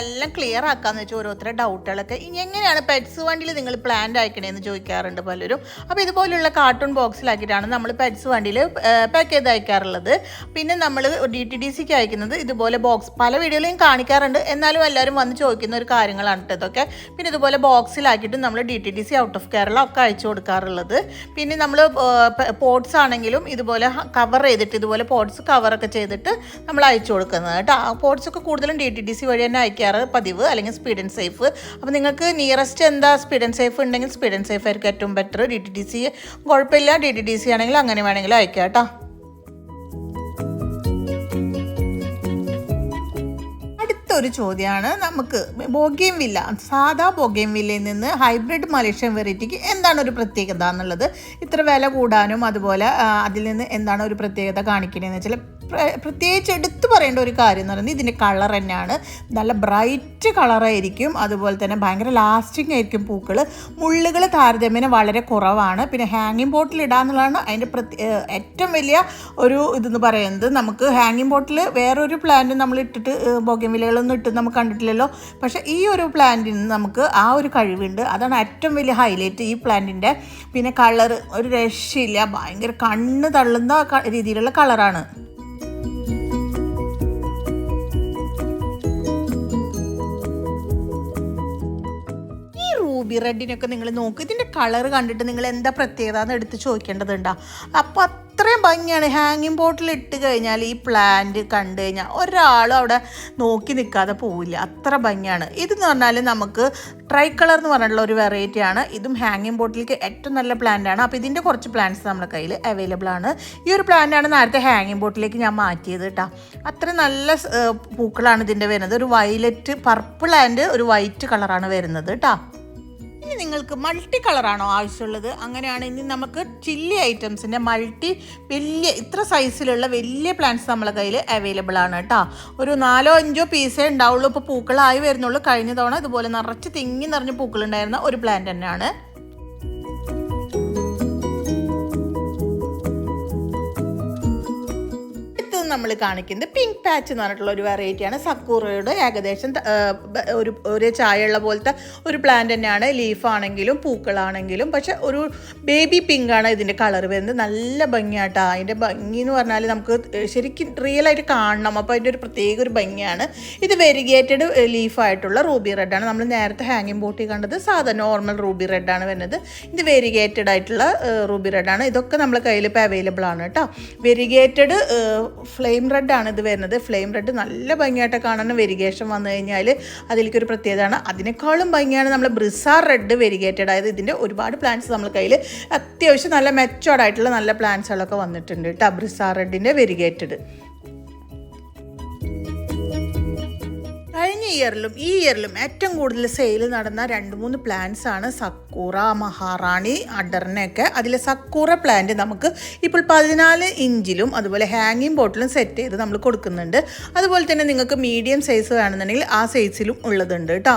[SPEAKER 1] എല്ലാം ക്ലിയർ ആക്കാന്ന് വെച്ചാൽ ഓരോരുത്തരുടെ ഡൗട്ടുകളൊക്കെ ഇനി എങ്ങനെയാണ് പെറ്റ്സ് വണ്ടിയിൽ നിങ്ങൾ പ്ലാൻഡ് അയക്കണേന്ന് ചോദിക്കാറുണ്ട് പലരും. അപ്പോൾ ഇതുപോലുള്ള കാർട്ടൂൺ ബോക്സിലാക്കിയിട്ടാണ് നമ്മൾ പെറ്റ്സ് വണ്ടിയിൽ പാക്ക് ചെയ്ത് അയക്കാറുള്ളത്. പിന്നെ നമ്മൾ ഡി ടി ഡി സിക്ക് അയക്കുന്നത് ഇതുപോലെ ബോക്സ് പല വീഡിയോയിലും കാണിക്കാറുണ്ട്. എന്നാലും എല്ലാവരും വന്ന് ചോദിക്കുന്ന ഒരു കാര്യങ്ങളാണ് ഇതൊക്കെ. പിന്നെ ഇതുപോലെ ബോക്സിലാക്കിയിട്ടും നമ്മൾ D T D C out of Kerala ഒക്കെ അയച്ചു കൊടുക്കാറുള്ളത്. പിന്നെ നമ്മൾ പോട്ട്സ് ആണെങ്കിലും ഇതുപോലെ കവർ ചെയ്തിട്ട് ഇതുപോലെ പോട്ട്സ് കവറൊക്കെ ചെയ്തിട്ട് നമ്മൾ അയച്ചു കൊടുക്കുന്നത് കേട്ടോ പോട്ട്സ് ഒക്കെ കൂടുതലും ഡി ടി ഡി സി വഴി തന്നെ അയക്കാറ് പതിവ് അല്ലെങ്കിൽ സ്പീഡ് ആൻഡ് സേഫ് അപ്പോൾ നിങ്ങൾക്ക് നിയറസ്റ്റ് എന്താ സ്പീഡ് ആൻഡ് സേഫ് ഉണ്ടെങ്കിൽ സ്പീഡ് ആൻഡ് സേഫ് ആയിരിക്കും ഏറ്റവും better D T D C കുഴപ്പമില്ല. ഡി ടി ഡി സി ആണെങ്കിൽ അങ്ങനെ വേണമെങ്കിലും അയക്കാം കേട്ടോ. ഒരു ചോദ്യമാണ് നമുക്ക്. ബോഗ്യം വില്ല സാധാ ബോഗ്യം വില്ലയിൽ നിന്ന് ഹൈബ്രിഡ് മലേഷ്യൻ വെറൈറ്റിക്ക് എന്താണ് ഒരു പ്രത്യേകത എന്നുള്ളത്? ഇത്ര വില കൂടാനും അതുപോലെ അതിൽ നിന്ന് എന്താണ് ഒരു പ്രത്യേകത കാണിക്കണതെന്ന് വെച്ചാൽ പ്രത്യേകിച്ച് എടുത്തു പറയേണ്ട ഒരു കാര്യം എന്ന് പറയുന്നത് ഇതിന്റെ കളർ തന്നെയാണ്. നല്ല ബ്രൈറ്റ് കളറായിരിക്കും അതുപോലെ തന്നെ ഭയങ്കര ലാസ്റ്റിംഗ് ആയിരിക്കും പൂക്കൾ മുള്ളുകൾ താരതമ്യേന വളരെ കുറവാണ്. പിന്നെ ഹാങ്ങിങ് ബോട്ടിൽ ഇടാന്നുള്ളതാണ് അതിന്റെ പ്രത്യേക ഏറ്റവും വലിയ ഒരു ഇതെന്ന് പറയുന്നത്. നമുക്ക് ഹാങ്ങിങ് ബോട്ടിൽ വേറൊരു പ്ലാന്റ് നമ്മൾ ഇട്ടിട്ട് ബോഗൻവിലകളൊന്നും ഇട്ട് നമുക്ക് കണ്ടിട്ടില്ലല്ലോ. പക്ഷേ ഈ ഒരു പ്ലാന്റിന് നമുക്ക് ആ ഒരു കഴിവുണ്ട്. അതാണ് ഏറ്റവും വലിയ ഹൈലൈറ്റ് ഈ പ്ലാന്റിന്റെ പിന്നെ കളർ ഒരു രക്ഷയില്ല. ഭയങ്കര കണ്ണ് തള്ളുന്ന രീതിയിലുള്ള കളറാണ് റൂബി റെഡിനൊക്കെ നിങ്ങൾ നോക്കും. ഇതിന്റെ കളർ കണ്ടിട്ട് നിങ്ങൾ എന്താ പ്രത്യേകത എന്ന് എടുത്ത് ചോദിക്കേണ്ടതുണ്ടാവും അപ്പോൾ അത്രയും ഭംഗിയാണ്. ഹാങ്ങിങ് ബോട്ടിൽ ഇട്ട് കഴിഞ്ഞാൽ ഈ പ്ലാന്റ് കണ്ടു കഴിഞ്ഞാൽ ഒരാളും അവിടെ നോക്കി നിൽക്കാതെ പോവില്ല. അത്ര ഭംഗിയാണ്. ഇതെന്ന് പറഞ്ഞാൽ നമുക്ക് ട്രൈ കളർ എന്ന് പറഞ്ഞിട്ടുള്ള ഒരു വെറൈറ്റി ആണ്. ഇതും ഹാങ്ങിങ് ബോട്ടിലേക്ക് ഏറ്റവും നല്ല പ്ലാന്റാണ് അപ്പോൾ ഇതിന്റെ കുറച്ച് പ്ലാന്റ്സ് നമ്മുടെ കയ്യിൽ അവൈലബിൾ ആണ്. ഈ ഒരു പ്ലാന്റാണ് നേരത്തെ ഹാങ്ങിങ് ബോട്ടിലേക്ക് ഞാൻ മാറ്റിയത് കേട്ടോ അത്ര നല്ല പൂക്കളാണ് ഇതിന്റെ വരുന്നത്. ഒരു വയലറ്റ് പർപ്പിൾ ആൻഡ് ഒരു വൈറ്റ് കളറാണ് വരുന്നത് കേട്ടോ ഇനി നിങ്ങൾക്ക് മൾട്ടി കളറാണോ ആവശ്യമുള്ളത്? അങ്ങനെയാണ് ഇനി നമുക്ക് ചില്ലി ഐറ്റംസിന്റെ മൾട്ടി വലിയ ഇത്ര സൈസിലുള്ള വലിയ പ്ലാന്റ്സ് നമ്മളെ കയ്യിൽ അവൈലബിൾ ആണ് കേട്ടോ. ഒരു നാലോ അഞ്ചോ പീസേ ഉണ്ടാവുള്ളൂ. ഇപ്പോൾ പൂക്കളായി വരുന്നുള്ളൂ. കഴിഞ്ഞ തവണ ഇതുപോലെ നിറച്ച് തിങ്ങി നിറഞ്ഞ് പൂക്കളുണ്ടായിരുന്ന ഒരു പ്ലാന്റ് തന്നെയാണ്. നമ്മൾ കാണിക്കുന്നത്. പിങ്ക് പാച്ച് എന്ന് പറഞ്ഞിട്ടുള്ള ഒരു വെറൈറ്റിയാണ് സക്കൂറയുടെ ഏകദേശം ഒരു ഒരു ചായയുള്ള പോലത്തെ ഒരു പ്ലാന്റ് തന്നെയാണ്. ലീഫാണെങ്കിലും പൂക്കളാണെങ്കിലും. പക്ഷെ ഒരു ബേബി പിങ്ക് ആണ് ഇതിന്റെ കളർ വരുന്നത്. നല്ല ഭംഗിയാട്ടോ. അതിന്റെ ഭംഗി എന്ന് പറഞ്ഞാൽ നമുക്ക് ശരിക്കും റിയൽ ആയിട്ട് കാണണം. അപ്പോൾ അതിന്റെ ഒരു പ്രത്യേക ഒരു ഭംഗിയാണ്. ഇത് വെരിഗേറ്റഡ് ലീഫായിട്ടുള്ള റൂബി റെഡാണ് നമ്മൾ നേരത്തെ ഹാങ്ങിങ് ബോട്ടി കണ്ടത് സാധാരണ നോർമൽ റൂബി റെഡാണ് വരുന്നത്. ഇത് വെരിഗേറ്റഡ് ആയിട്ടുള്ള റൂബി റെഡാണ് ഇതൊക്കെ നമ്മളെ കയ്യിൽ ഇപ്പോൾ അവൈലബിൾ ആണ് കേട്ടോ. വെരിഗേറ്റഡ് ഫ്ല ഫ്ലെയിം റെഡ് ആണ് ഇത് വരുന്നത്. ഫ്ലെയിം റെഡ് നല്ല ഭംഗിയായിട്ട് കാണുന്ന വെരിഗേഷൻ വന്നു കഴിഞ്ഞാൽ അതിലേക്ക് ഒരു പ്രത്യേകതയാണ്. അതിനേക്കാളും ഭംഗിയാണ് നമ്മൾ ബ്രിസാർ റെഡ് വെരിഗേറ്റഡ്. അതായത് ഇതിന്റെ ഒരുപാട് പ്ലാന്റ്സ് നമ്മൾ കയ്യിൽ അത്യാവശ്യം നല്ല മെച്ചോർഡായിട്ടുള്ള നല്ല പ്ലാന്റ്സുകളൊക്കെ വന്നിട്ടുണ്ട് കേട്ടോ ബ്രിസാർ റെഡിന്റെ വെരിഗേറ്റഡ്. ഇയറിലും ഈ ഇയറിലും ഏറ്റവും കൂടുതൽ സെയിൽ നടന്ന രണ്ട് മൂന്ന് പ്ലാന്റ്സ് ആണ് സക്കൂറ മഹാറാണി അഡറിനൊക്കെ അതിൽ സക്കൂറ പ്ലാന്റ് നമുക്ക് ഇപ്പോൾ പതിനാല് ഇഞ്ചിലും അതുപോലെ ഹാങ്ങിങ് ബോട്ടിലും സെറ്റ് ചെയ്ത് നമ്മൾ കൊടുക്കുന്നുണ്ട്. അതുപോലെ തന്നെ നിങ്ങൾക്ക് മീഡിയം സൈസ് വേണമെന്നുണ്ടെങ്കിൽ ആ സൈസിലും ഉള്ളതുണ്ട് കേട്ടോ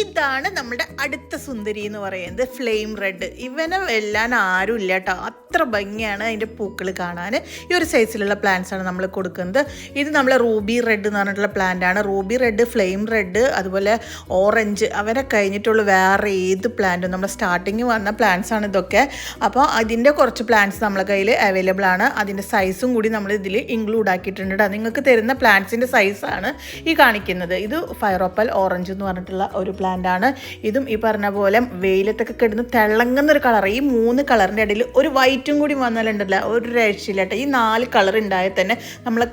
[SPEAKER 1] ഇതാണ് നമ്മുടെ അടുത്ത സുന്ദരി എന്ന് പറയുന്നത് ഫ്ലെയിം റെഡ് ഇവനെ വെല്ലാൻ ആരും ഇല്ല കേട്ടോ അത്ര ഭംഗിയാണ് അതിന്റെ പൂക്കൾ കാണാൻ. ഈ ഒരു സൈസിലുള്ള പ്ലാന്റ്സ് ആണ് നമ്മൾ കൊടുക്കുന്നത്. ഇത് നമ്മൾ റൂബി റെഡ് എന്ന് പറഞ്ഞിട്ടുള്ള പ്ലാന്റ് ആണ്. റൂബി റെഡ് ഫ്ലെയിം റെഡ് അതുപോലെ ഓറഞ്ച് അവരെ കഴിഞ്ഞിട്ടുള്ള വേറെ ഏത് പ്ലാന്റും നമ്മൾ സ്റ്റാർട്ടിങ് വന്ന പ്ലാന്റ്സ് ആണ് ഇതൊക്കെ. അപ്പോൾ അതിന്റെ കുറച്ച് പ്ലാന്റ്സ് നമ്മളെ കയ്യിൽ അവൈലബിൾ ആണ്. അതിന്റെ സൈസും കൂടി നമ്മൾ ഇതിൽ ഇൻക്ലൂഡ് ആക്കിയിട്ടുണ്ട് നിങ്ങൾക്ക് തരുന്ന പ്ലാന്റ്സിന്റെ സൈസാണ് ഈ കാണിക്കുന്നത്. ഇത് ഫയറോപ്പൽ ഓറഞ്ച് എന്ന് പറഞ്ഞിട്ടുള്ള ഒരു പ്ലാന്റ് ആണ്. ഇതും ഈ പറഞ്ഞ പോലെ വെയിലത്തൊക്കെ കിടന്ന് തിളങ്ങുന്ന ഒരു കളർ ഈ മൂന്ന് കളറിന്റെ ഇടയിൽ ഒരു വൈറ്റും കൂടി വന്നാലുണ്ടല്ലോ ഒരു രക്ഷയില്ല ഈ നാല് കളർ ഉണ്ടായാൽ തന്നെ നമ്മളെ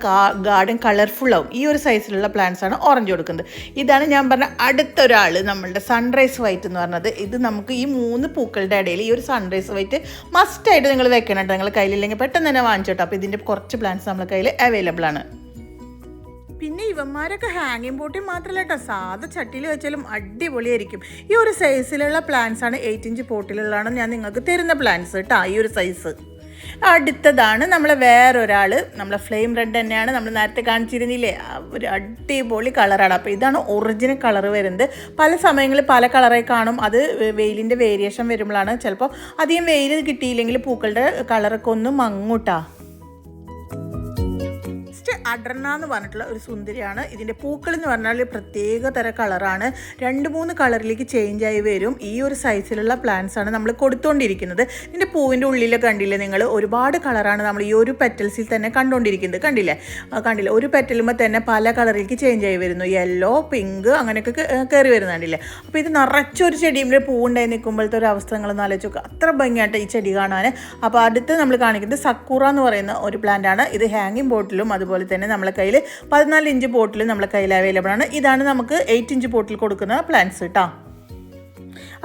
[SPEAKER 1] ഗാർഡൻ കളർഫുള്ളാവും ഈ ഒരു സൈസിലുള്ള പ്ലാന്റ്സ് ആണ് ഓറഞ്ച് കൊടുക്കുന്നത്. ഇതാണ് ഞാൻ പറഞ്ഞ അടുത്തൊരാൾ നമ്മളുടെ സൺറൈസ് വൈറ്റ് എന്ന് പറഞ്ഞത്. ഇത് നമുക്ക് ഈ മൂന്ന് പൂക്കളുടെ ഇടയിൽ ഈ ഒരു സൺറൈസ് വൈറ്റ് മസ്റ്റായിട്ട് നിങ്ങൾ വെക്കണം കേട്ടോ. നിങ്ങൾ കയ്യിലില്ലെങ്കിൽ പെട്ടെന്ന് തന്നെ വാങ്ങിച്ചോട്ടോ. അപ്പോൾ ഇതിന്റെ കുറച്ച് പ്ലാന്റ്സ് നമ്മളെ കയ്യിൽ അവൈലബിൾ ആണ്. പിന്നെ ഇവന്മാരൊക്കെ ഹാങ്ങിങ് ബോട്ടിൽ മാത്രമല്ല കേട്ടോ സാധാ ചട്ടിയിൽ വെച്ചാലും അടിപൊളിയായിരിക്കും. ഈ ഒരു സൈസിലുള്ള പ്ലാന്റ്സ് ആണ് എയ്റ്റ് ഇഞ്ച് പോട്ടിലുള്ളതാണ് ഞാൻ നിങ്ങൾക്ക് തരുന്ന പ്ലാന്റ്സ് കേട്ടോ ഈ ഒരു സൈസ് അടുത്തതാണ് നമ്മളെ വേറൊരാൾ നമ്മളെ ഫ്ലെയിം റെഡ് തന്നെയാണ് നമ്മൾ നേരത്തെ കാണിച്ചിരുന്നില്ലേ? ഒരു അടിപൊളി കളറാണ് അപ്പോൾ ഇതാണ് ഒറിജിനൽ കളർ വരുന്നത്. പല സമയങ്ങളിൽ പല കളറെ കാണും. അത് വെയിലിന്റെ വേരിയേഷൻ വരുമ്പോഴാണ്. ചിലപ്പോൾ അധികം വെയിൽ കിട്ടിയില്ലെങ്കിൽ പൂക്കളുടെ കളറൊക്കെ ഒന്ന് മങ്ങൂട്ടാ. നെക്സ്റ്റ് എന്ന് പറഞ്ഞിട്ടുള്ള ഒരു സുന്ദരിയാണ്. ഇതിന്റെ പൂക്കൾ എന്ന് പറഞ്ഞാൽ പ്രത്യേക തര കളറാണ്. രണ്ട് മൂന്ന് കളറിലേക്ക് ചേഞ്ച് ആയി വരും. ഈ ഒരു സൈസിലുള്ള പ്ലാന്റ്സ് ആണ് നമ്മൾ കൊടുത്തുകൊണ്ടിരിക്കുന്നത് ഇതിന്റെ പൂവിന്റെ ഉള്ളിലെ കണ്ടില്ലേ നിങ്ങൾ ഒരുപാട് കളറാണ് നമ്മൾ ഈ ഒരു പെറ്റൽസിൽ തന്നെ കണ്ടുകൊണ്ടിരിക്കുന്നത് കണ്ടില്ലേ? കണ്ടില്ല? ഒരു പെറ്റലുമ്പോൾ തന്നെ പല കളറിലേക്ക് ചേഞ്ച് ആയി വരുന്നു. യെല്ലോ പിങ്ക് അങ്ങനെയൊക്കെ കയറി വരുന്നുണ്ടല്ലേ അപ്പോൾ ഇത് നിറച്ചൊരു ചെടിയുടെ പൂവുണ്ടായി നിൽക്കുമ്പോഴത്തെ ഒരു അവസ്ഥ നിങ്ങളൊന്ന് ആലോചിച്ച് നോക്കുക അത്ര ഭംഗിയായിട്ട് ഈ ചെടി കാണാൻ അപ്പോൾ അടുത്ത് നമ്മൾ കാണിക്കുന്നത് സക്കൂറ എന്ന് പറയുന്ന ഒരു പ്ലാന്റ് ആണ്. ഇത് ഹാങ്ങിങ് ബോട്ടിലും അതുപോലെ തന്നെ നമ്മളെ കയ്യിൽ പതിനാല് ഇഞ്ച് ബോട്ടിൽ നമ്മളെ കയ്യിൽ അവൈലബിൾ ആണ്. ഇതാണ് നമുക്ക് എയ്റ്റ് ഇഞ്ച് ബോട്ടിൽ കൊടുക്കുന്ന പ്ലാന്റ്സ് കേട്ടോ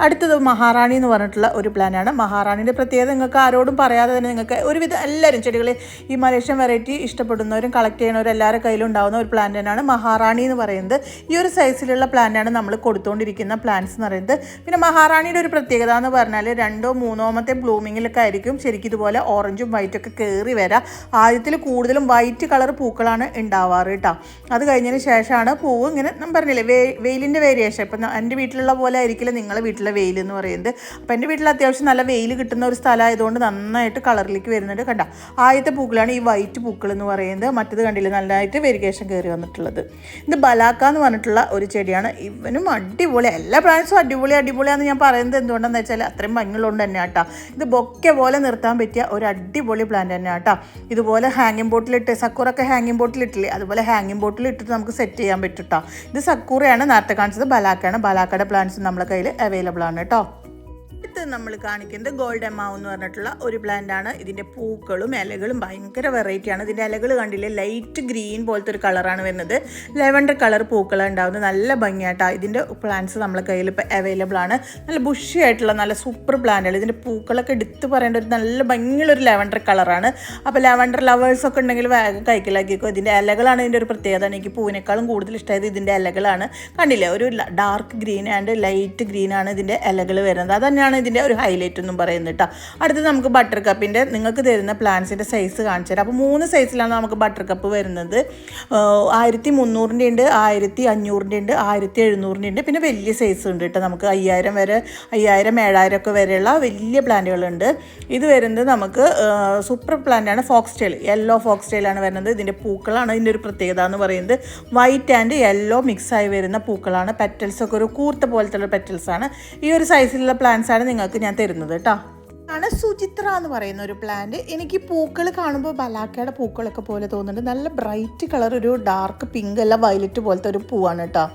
[SPEAKER 1] അടുത്തത് മഹാറാണി എന്ന് പറഞ്ഞിട്ടുള്ള ഒരു പ്ലാനാണ് മഹാറാണിയുടെ പ്രത്യേകത നിങ്ങൾക്ക് ആരോടും പറയാതെ തന്നെ നിങ്ങൾക്ക് ഒരുവിധം എല്ലാവരും ചെടികൾ ഈ മലേഷ്യൻ വെറൈറ്റി ഇഷ്ടപ്പെടുന്നവരും കളക്ട് ചെയ്യുന്നവരും എല്ലാവരുടെ കയ്യിലും ഉണ്ടാകുന്ന ഒരു പ്ലാന്റ് തന്നെയാണ് മഹാറാണി എന്ന് പറയുന്നത്. ഈ ഒരു സൈസിലുള്ള പ്ലാന്റാണ് നമ്മൾ കൊടുത്തുകൊണ്ടിരിക്കുന്ന പ്ലാന്റ്സ് എന്ന് പറയുന്നത്. പിന്നെ മഹാറാണിയുടെ ഒരു പ്രത്യേകത എന്ന് പറഞ്ഞാൽ രണ്ടോ മൂന്നോമത്തെ ബ്ലൂമിങ്ങിലൊക്കെ ആയിരിക്കും. ശരിക്കും ഇതുപോലെ ഓറഞ്ചും വൈറ്റും ഒക്കെ കയറി വരാം. ആദ്യത്തിൽ കൂടുതലും വൈറ്റ് കളർ പൂക്കളാണ് ഉണ്ടാവാറ് കേട്ടോ അത് കഴിഞ്ഞതിന് ശേഷമാണ് പൂവ് ഇങ്ങനെ ഞാൻ പറഞ്ഞില്ലേ വെയിലിന്റെ വേരിയേഷൻ ഇപ്പം എന്റെ വീട്ടിലുള്ള പോലെ ആയിരിക്കില്ല. നിങ്ങളെ വീട്ടിലെ വെയിൽ എന്ന് പറയുന്നത്. അപ്പോൾ എന്റെ വീട്ടിൽ അത്യാവശ്യം നല്ല വെയിൽ കിട്ടുന്ന ഒരു സ്ഥലമായതുകൊണ്ട് നന്നായിട്ട് കളറിലേക്ക് വരുന്നുണ്ട്. കണ്ട ആദ്യത്തെ പൂക്കളാണ് ഈ വൈറ്റ് പൂക്കൾ എന്ന് പറയുന്നത്. മറ്റത് കണ്ടില്ല നല്ലതായിട്ട് വെരിഗേഷൻ കയറി വന്നിട്ടുള്ളത്. ഇത് ബലാക്ക എന്ന് പറഞ്ഞിട്ടുള്ള ഒരു ചെടിയാണ്. ഇവനും അടിപൊളി എല്ലാ പ്ലാന്റ്സും അടിപൊളി അടിപൊളിയാണ് ഞാൻ പറയുന്നത് എന്തുകൊണ്ടാണെന്ന് വെച്ചാൽ അത്രയും ഭംഗിയുള്ളതുകൊണ്ട് തന്നെ ആട്ടാ ഇത് ബൊക്കെ പോലെ നിർത്താൻ പറ്റിയ ഒരു അടിപൊളി പ്ലാന്റ് തന്നെ ആട്ടാ ഇതുപോലെ ഹാങ്ങിങ് ബോട്ടിലിട്ട് സക്കൂറൊക്കെ ഹാങ്ങിങ് ബോട്ടിലിട്ടില്ലേ അതുപോലെ ഹാങ്ങിങ് ബോട്ടിൽ ഇട്ടിട്ട് നമുക്ക് സെറ്റ് ചെയ്യാൻ പറ്റും കേട്ടോ ഇത് സക്കൂറയാണ് നേരത്തെ കാണിച്ചത് ബലാക്കയാണ്. ബലാക്കയുടെ പ്ലാന്റ്സ് നമ്മളെ കയ്യിൽ അവൈലബിൾ ആണ് കേട്ടോ. അടുത്ത് നമ്മൾ കാണിക്കുന്നത് ഗോൾഡ് എമാവ് എന്ന് പറഞ്ഞിട്ടുള്ള ഒരു പ്ലാന്റ് ആണ്. ഇതിന്റെ പൂക്കളും ഇലകളും ഭയങ്കര വെറൈറ്റിയാണ് ഇതിന്റെ ഇലകൾ കണ്ടില്ലേ? ലൈറ്റ് ഗ്രീൻ പോലത്തെ ഒരു കളറാണ് വരുന്നത്. ലെവൻഡർ കളർ പൂക്കളാണ് ഉണ്ടാവുന്നത് നല്ല ഭംഗിയായിട്ടാണ് ഇതിന്റെ പ്ലാന്റ്സ് നമ്മളെ കയ്യിൽ ഇപ്പോൾ അവൈലബിൾ ആണ്. നല്ല ബുഷി ആയിട്ടുള്ള നല്ല സൂപ്പർ പ്ലാന്റുകൾ ഇതിന്റെ പൂക്കളൊക്കെ എടുത്ത് പറയേണ്ട ഒരു നല്ല ഭംഗിയുള്ള ഒരു ലെവൻഡർ കളറാണ് അപ്പോൾ ലെവൻഡർ ലവേഴ്സ് ഒക്കെ ഉണ്ടെങ്കിൽ വേഗം കൈക്കലാക്കിക്കോ ഇതിന്റെ ഇലകളാണ് ഇതിന്റെ ഒരു പ്രത്യേകത. എനിക്ക് പൂവിനേക്കാളും കൂടുതൽ ഇഷ്ടമായത് ഇതിന്റെ ഇലകളാണ്. കണ്ടില്ലേ? ഒരു dark green and light green ആണ് ഇതിന്റെ ഇലകൾ വരുന്നത്. അത് തന്നെയാണ് ഇതിന്റെ ഒരു ഹൈലൈറ്റ് എന്നും പറയുന്നത് കേട്ടോ അടുത്ത് നമുക്ക് ബട്ടർ കപ്പിന്റെ നിങ്ങൾക്ക് തരുന്ന പ്ലാന്റ്സിന്റെ സൈസ് കാണിച്ചു തരാം. അപ്പോൾ മൂന്ന് സൈസിലാണ് നമുക്ക് ബട്ടർ കപ്പ് വരുന്നത്. ആയിരത്തി മുന്നൂറിന്റെ ഉണ്ട് ആയിരത്തി അഞ്ഞൂറിന്റെ ഉണ്ട് ആയിരത്തി എഴുന്നൂറിന്റെ ഉണ്ട്. പിന്നെ വലിയ സൈസ് ഉണ്ട് കേട്ടോ നമുക്ക് അയ്യായിരം വരെ അയ്യായിരം ഏഴായിരം ഒക്കെ വരെയുള്ള വലിയ പ്ലാന്റുകളുണ്ട് ഇത് വരുന്നത് നമുക്ക് സൂപ്പർ പ്ലാന്റാണ് ഫോക്സ് ടെയിൽ യെല്ലോ ഫോക്സ് ടെയിലാണ് വരുന്നത്. ഇതിന്റെ പൂക്കളാണ് ഇതിന്റെ ഒരു പ്രത്യേകത എന്ന് പറയുന്നത്. വൈറ്റ് ആൻഡ് യെല്ലോ മിക്സ് ആയി വരുന്ന പൂക്കളാണ്. പെറ്റൽസ് ഒക്കെ ഒരു കൂർത്ത പോലത്തെ ആണ്. ഈ ഒരു സൈസിലുള്ള പ്ലാന്റ്സ് ആണ് നിങ്ങൾക്ക് ഞാൻ തരുന്നത് കേട്ടോ ആണ് സുചിത്ര എന്ന് പറയുന്ന ഒരു പ്ലാന്റ് എനിക്ക് പൂക്കൾ കാണുമ്പോൾ ബലാക്കയുടെ പൂക്കളൊക്കെ പോലെ തോന്നുന്നുണ്ട്. നല്ല ബ്രൈറ്റ് കളർ ഒരു ഡാർക്ക് പിങ്ക് അല്ല വയലറ്റ് പോലത്തെ ഒരു പൂവാണ് കേട്ടോ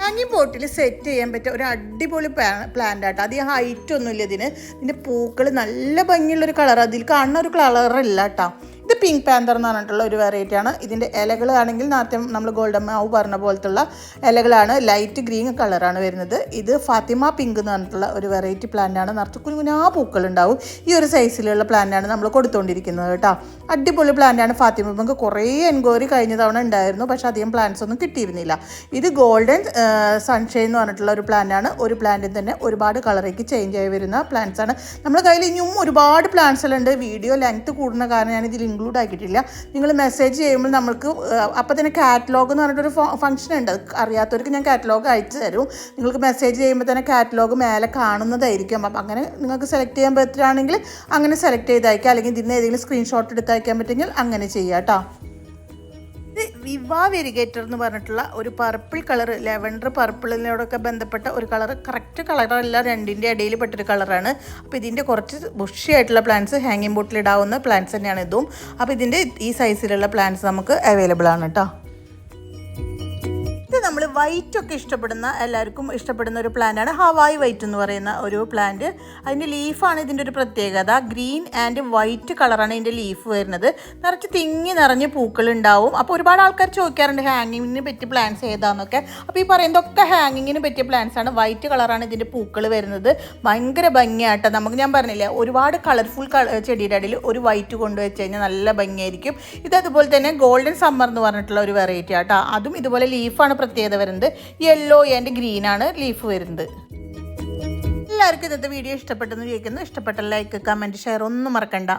[SPEAKER 1] ഹാങ്ങിങ് ബോട്ടിൽ സെറ്റ് ചെയ്യാൻ പറ്റിയ ഒരു അടിപൊളി പ്ലാന്റ് ആട്ടോ അധികം ഹൈറ്റ് ഒന്നുമില്ല ഇതിന്. ഇതിന്റെ പൂക്കൾ നല്ല ഭംഗിയുള്ളൊരു കളർ അതിൽ കാണുന്ന ഒരു കളറല്ല കേട്ടോ ഇത് പിങ്ക് പാന്തർ എന്ന് പറഞ്ഞിട്ടുള്ള ഒരു വെറൈറ്റി ആണ്. ഇതിന്റെ ഇലകൾ ആണെങ്കിൽ നേരത്തെ നമ്മൾ ഗോൾഡൻ മാവ് പറഞ്ഞ പോലത്തുള്ള ഇലകളാണ്. ലൈറ്റ് ഗ്രീൻ കളറാണ് വരുന്നത്. ഇത് ഫാത്തിമ പിങ്ക് എന്ന് പറഞ്ഞിട്ടുള്ള ഒരു വെറൈറ്റി പ്ലാന്റ് ആണ്. നിറച്ച് കുഞ്ഞുകുഞ്ഞാ പൂക്കൾ ഉണ്ടാവും. ഈ ഒരു സൈസിലുള്ള പ്ലാന്റാണ് നമ്മൾ കൊടുത്തുകൊണ്ടിരിക്കുന്നത് കേട്ടോ. അടിപൊളി പ്ലാന്റാണ് ഫാത്തിമ പിങ്ക്. കുറേ എൻക്വയറി കഴിഞ്ഞ തവണ ഉണ്ടായിരുന്നു. പക്ഷേ അധികം പ്ലാന്റ്സ് ഒന്നും കിട്ടിയിരുന്നില്ല. ഇത് ഗോൾഡൻ സൺഷൈൻ എന്ന് പറഞ്ഞിട്ടുള്ള ഒരു പ്ലാന്റ് ആണ്. ഒരു പ്ലാന്റിൽ തന്നെ ഒരുപാട് കളറേക്ക് ചേഞ്ച് ആയി വരുന്ന പ്ലാന്റ്സ് ആണ്. നമ്മുടെ കയ്യിൽ ഇനിയും ഒരുപാട് പ്ലാന്റ്സ് ഉണ്ട് വീഡിയോ ലെങ്ത് കൂടുന്ന കാരണം ഞാൻ ഇതിൽ ഇൻക്ലൂഡ് ആക്കിയിട്ടില്ല. നിങ്ങൾ മെസ്സേജ് ചെയ്യുമ്പോൾ നമുക്ക് അപ്പോൾ തന്നെ കാറ്റലോഗ് എന്ന് പറഞ്ഞിട്ടൊരു ഫംഗ്ഷൻ ഉണ്ട്. അറിയാത്തവർക്ക് ഞാൻ കാറ്റലോഗ് അയച്ചു തരും. നിങ്ങൾക്ക് മെസ്സേജ് ചെയ്യുമ്പോൾ തന്നെ കാറ്റലോഗ് മേലെ കാണുന്നതായിരിക്കും. അപ്പം അങ്ങനെ നിങ്ങൾക്ക് സെലക്ട് ചെയ്യാൻ പറ്റുകയാണെങ്കിൽ അങ്ങനെ സെലക്ട് ചെയ്ത് അയക്കുക അല്ലെങ്കിൽ നിന്ന് ഏതെങ്കിലും സ്ക്രീൻഷോട്ട് എടുത്ത് അയക്കാൻ പറ്റുമെങ്കിൽ അങ്ങനെ ചെയ്യാം കേട്ടോ ഇത് വിവ വെരിഗേറ്റർ എന്ന് പറഞ്ഞിട്ടുള്ള ഒരു പർപ്പിൾ കളർ ലെവൻഡർ പർപ്പിളിനോടൊക്കെ ബന്ധപ്പെട്ട ഒരു കളർ കറക്റ്റ് കളറല്ല രണ്ടിന്റെ ഇടയിൽ പെട്ടൊരു കളറാണ് അപ്പോൾ ഇതിന്റെ കുറച്ച് ബുഷി ആയിട്ടുള്ള പ്ലാന്റ്സ് ഹാങ്ങിങ് ബോട്ടിൽ ഇടാവുന്ന പ്ലാന്റ്സ് തന്നെയാണ് ഇതും. അപ്പോൾ ഇതിന്റെ ഈ സൈസിലുള്ള പ്ലാന്റ്സ് നമുക്ക് അവൈലബിൾ ആണ് കേട്ടോ ഇത് നമ്മൾ വൈറ്റ് ഒക്കെ ഇഷ്ടപ്പെടുന്ന എല്ലാവർക്കും ഇഷ്ടപ്പെടുന്ന ഒരു പ്ലാന്റാണ് ഹവായ് വൈറ്റ് എന്ന് പറയുന്ന ഒരു പ്ലാന്റ് അതിന്റെ ലീഫാണ് ഇതിന്റെ ഒരു പ്രത്യേകത. ഗ്രീൻ ആൻഡ് വൈറ്റ് കളറാണ് ഇതിന്റെ ലീഫ് വരുന്നത്. നിറച്ച് തിങ്ങി നിറഞ്ഞ് പൂക്കൾ ഉണ്ടാവും. അപ്പോൾ ഒരുപാട് ആൾക്കാർ ചോദിക്കാറുണ്ട് ഹാങ്ങിങ്ങിന് പറ്റിയ പ്ലാന്റ്സ് ഏതാന്നൊക്കെ? അപ്പോൾ ഈ പറയുന്നതൊക്കെ ഹാങ്ങിങ്ങിന് പറ്റിയ പ്ലാന്റ്സ് ആണ്. വൈറ്റ് കളറാണ് ഇതിന്റെ പൂക്കൾ വരുന്നത്. ഭയങ്കര ഭംഗിയായിട്ട് നമുക്ക് ഞാൻ പറഞ്ഞില്ലേ ഒരുപാട് കളർഫുൾ ചെടിയുടെ ഇടയിൽ ഒരു വൈറ്റ് കൊണ്ടുവച്ച് കഴിഞ്ഞാൽ നല്ല ഭംഗിയായിരിക്കും. ഇത് അതുപോലെ തന്നെ ഗോൾഡൻ സമ്മർ എന്ന് പറഞ്ഞിട്ടുള്ള ഒരു വെറൈറ്റി ആട്ടോ. അതും ഇതുപോലെ ലീഫാണ് പ്രത്യേകത വരുന്നത് യെല്ലോ ആൻഡ് ആണ് ലീഫ് വരുന്നത്. എല്ലാവർക്കും ഇന്നത്തെ വീഡിയോ ഇഷ്ടപ്പെട്ടെന്ന് ചോദിക്കുന്നു ഇഷ്ടപ്പെട്ട ലൈക്ക് കമന്റ് ഷെയർ ഒന്നും മറക്കണ്ട.